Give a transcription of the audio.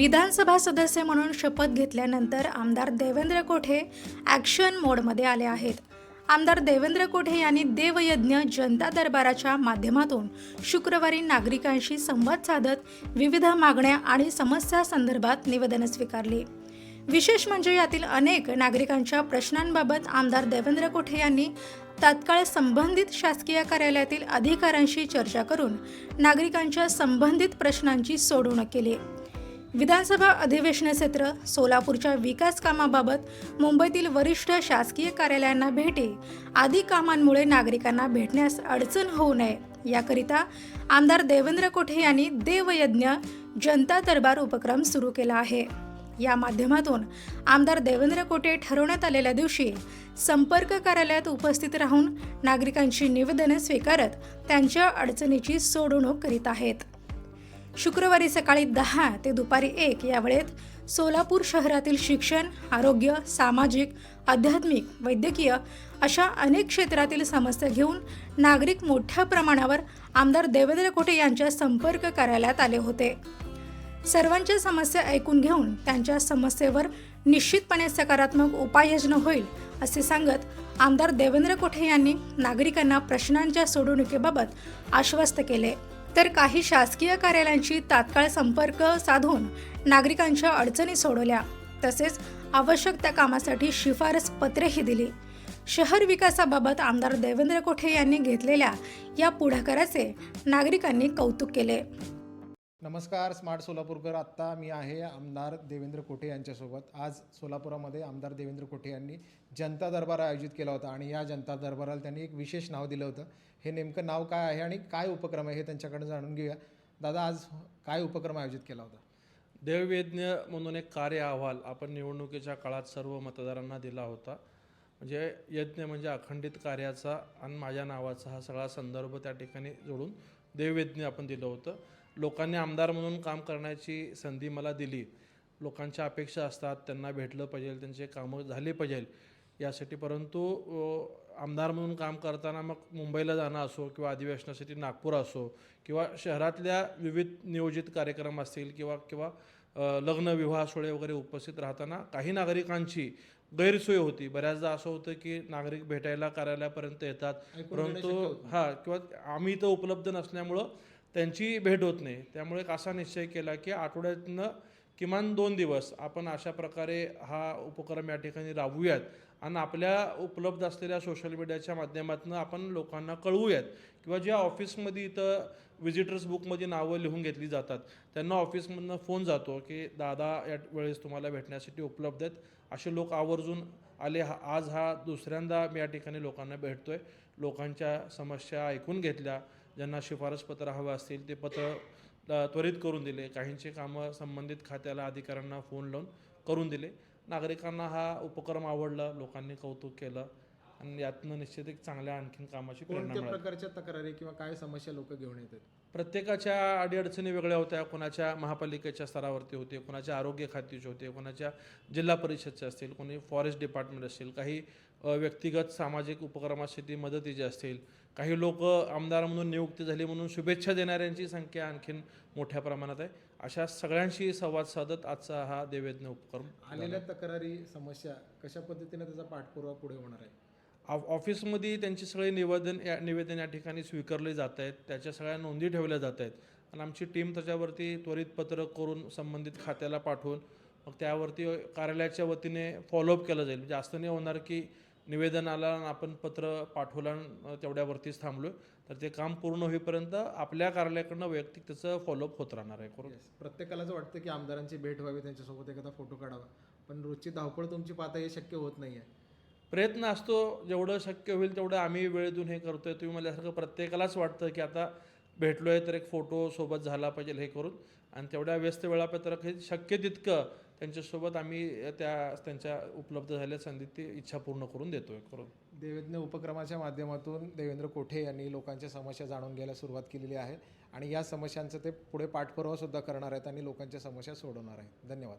विधानसभा सदस्य म्हणून शपथ घेतल्यानंतर आमदार देवेंद्र कोठे ॲक्शन मोडमध्ये आले आहेत. आमदार देवेंद्र कोठे यांनी देवयज्ञ जनता दरबाराच्या माध्यमातून शुक्रवारी नागरिकांशी संवाद साधत विविध मागण्या आणि समस्या संदर्भात निवेदनं स्वीकारली. विशेष म्हणजे यातील अनेक नागरिकांच्या प्रश्नांबाबत आमदार देवेंद्र कोठे यांनी तात्काळ संबंधित शासकीय कार्यालयातील अधिकाऱ्यांशी चर्चा करून नागरिकांच्या संबंधित प्रश्नांची सोडवणूक केली. विधानसभा अधिवेशन क्षेत्र सोलापूरच्या विकास कामाबाबत मुंबईतील वरिष्ठ शासकीय कार्यालयांना भेटी. आदी कामांमुळे नागरिकांना भेटण्यास अडचण होऊ नये. याकरिता आमदार देवेंद्र कोठे यांनी देवयज्ञ जनता दरबार उपक्रम सुरू केला आहे. या माध्यमातून आमदार देवेंद्र कोटे ठरवण्यात आलेल्या दिवशी संपर्क कार्यालयात उपस्थित राहून नागरिकांची निवेदने स्वीकारत त्यांच्या अडचणीची सोडवणूक करीत आहेत. शुक्रवारी सकाळी दहा ते दुपारी एक या वेळेत सोलापूर शहरातील शिक्षण आरोग्य सामाजिक आध्यात्मिक वैद्यकीय अशा अनेक क्षेत्रातील समस्या घेऊन नागरिक मोठ्या प्रमाणावर आमदार देवेंद्र कोटे यांच्या संपर्क कार्यालयात आले होते. सर्वांच्या समस्या ऐकून घेऊन त्यांच्या समस्येवर निश्चितपणे सकारात्मक उपाययोजना होईल असे सांगत आमदार देवेंद्र कोठे यांनी नागरिकांना प्रश्नांच्या सोडवणुकीबाबत आश्वस्त केले. तर काही शासकीय कार्यालयांशी तात्काळ संपर्क साधून नागरिकांच्या अडचणी सोडवल्या. तसेच आवश्यक त्या कामासाठी शिफारस पत्रेही दिली. शहर विकासाबाबत आमदार देवेंद्र कोठे यांनी घेतलेल्या या पुढाकाराचे नागरिकांनी कौतुक केले. नमस्कार स्मार्ट सोलापूरकर. आत्ता मी आहे आमदार देवेंद्र कोठे यांच्यासोबत. आज सोलापुरामध्ये आमदार देवेंद्र कोठे यांनी जनता दरबार आयोजित केला होता आणि या जनता दरबाराला त्यांनी एक विशेष नाव दिलं होतं. हे नेमकं नाव काय आहे आणि काय उपक्रम आहे हे त्यांच्याकडे जाणून घेऊया. दादा आज काय उपक्रम आयोजित केला होता? देवयज्ञ म्हणून एक कार्य अहवाल आपण निवडणुकीच्या काळात सर्व मतदारांना दिला होता. म्हणजे यज्ञ म्हणजे अखंडित कार्याचा आणि माझ्या नावाचा हा सगळा संदर्भ त्या ठिकाणी जोडून देवयज्ञ आपण दिलं होतं. लोकांनी आमदार म्हणून काम करण्याची संधी मला दिली. लोकांच्या अपेक्षा असतात त्यांना भेटलं पाहिजे त्यांचे कामं झाली पाहिजे. यासाठी परंतु आमदार म्हणून काम करताना मग मुंबईला जाणं असो किंवा अधिवेशनासाठी नागपूर असो किंवा शहरातल्या विविध नियोजित कार्यक्रम असतील किंवा किंवा लग्न विवाह सोहळे वगैरे उपस्थित राहताना काही नागरिकांची गैरसोय होती. बऱ्याचदा असं होतं की नागरिक भेटायला कार्यालयापर्यंत येतात. परंतु. हां किंवा आम्ही इथं उपलब्ध नसल्यामुळं त्यांची भेट होत नाही. त्यामुळे एक असा निश्चय केला की आठवड्यातनं किमान दोन दिवस आपण अशा प्रकारे हा उपक्रम या ठिकाणी राबवूयात आणि आपल्या उपलब्ध असलेल्या सोशल मीडियाच्या माध्यमातून आपण लोकांना कळवूयात. किंवा ज्या ऑफिसमध्ये इथं विजिटर्स बुकमध्ये नावं लिहून घेतली जातात त्यांना ऑफिसमधनं फोन जातो की दादा या वेळेस तुम्हाला भेटण्यासाठी उपलब्ध आहेत. असे लोक आवर्जून आले. हा आज हा दुसऱ्यांदा मी या ठिकाणी लोकांना भेटतो आहे लोकांच्या समस्या ऐकून घेतल्या. ज्यांना शिफारस पत्र हवं असतील ते पत्र त्वरित करून दिले. काहींचे कामं संबंधित खात्याला अधिकाऱ्यांना फोन लावून करून दिले. नागरिकांना हा उपक्रम आवडला लोकांनी कौतुक केलं. आणि यातनं निश्चित एक चांगल्या आणखीन कामाची प्रेरणा कोणत्या मिळाली. प्रकारच्या तक्रारी किंवा काय समस्या लोक घेऊन येतात? प्रत्येकाच्या अडीअडचणी वेगळ्या होत्या. कोणाच्या महापालिकेच्या स्तरावरती होते कोणाच्या आरोग्य खात्याचे होते कोणाच्या जिल्हा परिषदचे असतील कोणी फॉरेस्ट डिपार्टमेंट असतील काही अ, व्यक्तिगत सामाजिक उपक्रमासाठी मदतीचे असतील काही लोक आमदार म्हणून नियुक्ती झाली म्हणून शुभेच्छा देणाऱ्यांची संख्या आणखीन मोठ्या प्रमाणात आहे. अशा सगळ्यांशी संवाद साधत आजचा हा देवयज्ञ उपक्रम. आलेल्या तक्रारी समस्या कशा पद्धतीने त्याचा पाठपुरावा पुढे होणार आहे? ऑफिसमध्ये त्यांची सगळे निवेदन या निवेदन या ठिकाणी स्वीकारले जात आहेत. त्याच्या सगळ्या नोंदी ठेवल्या जात आहेत. आणि आमची टीम त्याच्यावरती त्वरित पत्र करून संबंधित खात्याला पाठवून मग त्यावरती कार्यालयाच्या वतीने फॉलोअप केलं जाईल. म्हणजे असं नाही होणार की निवेदन आला आणि आपण पत्र पाठवलं आणि तेवढ्यावरतीच थांबलो तर ते काम पूर्ण होईपर्यंत आपल्या कार्यालयाकडनं वैयक्तिक त्याचं फॉलोअप होत राहणार आहे. करून Yes. प्रत्येकालाच वाटतं की आमदारांची भेट व्हावी त्यांच्यासोबत एखादा फोटो काढावा. पण रोजची धावपळ तुमची पाहता हे शक्य होत नाही आहे प्रयत्न असतो जेवढं शक्य होईल तेवढं आम्ही वेळ देऊन हे करतो आहे तुम्ही म्हणल्यासारखं प्रत्येकालाच वाटतं की आता भेटलो आहे तर एक फोटो सोबत झाला पाहिजे हे करून. आणि तेवढ्या व्यस्त वेळापत्रक हे शक्य तितकं त्यांच्यासोबत आम्ही त्या त्यांच्या उपलब्ध झालेल्या संधीत ती इच्छा पूर्ण करून देतो आहे करून. देवेज्ञ उपक्रमाच्या माध्यमातून देवेंद्र कोठे यांनी लोकांच्या समस्या जाणून घ्यायला सुरुवात केलेली आहे. आणि या समस्यांचं ते पुढे पाठपुरावासुद्धा करणार आहेत आणि लोकांच्या समस्या सोडवणार आहेत. धन्यवाद.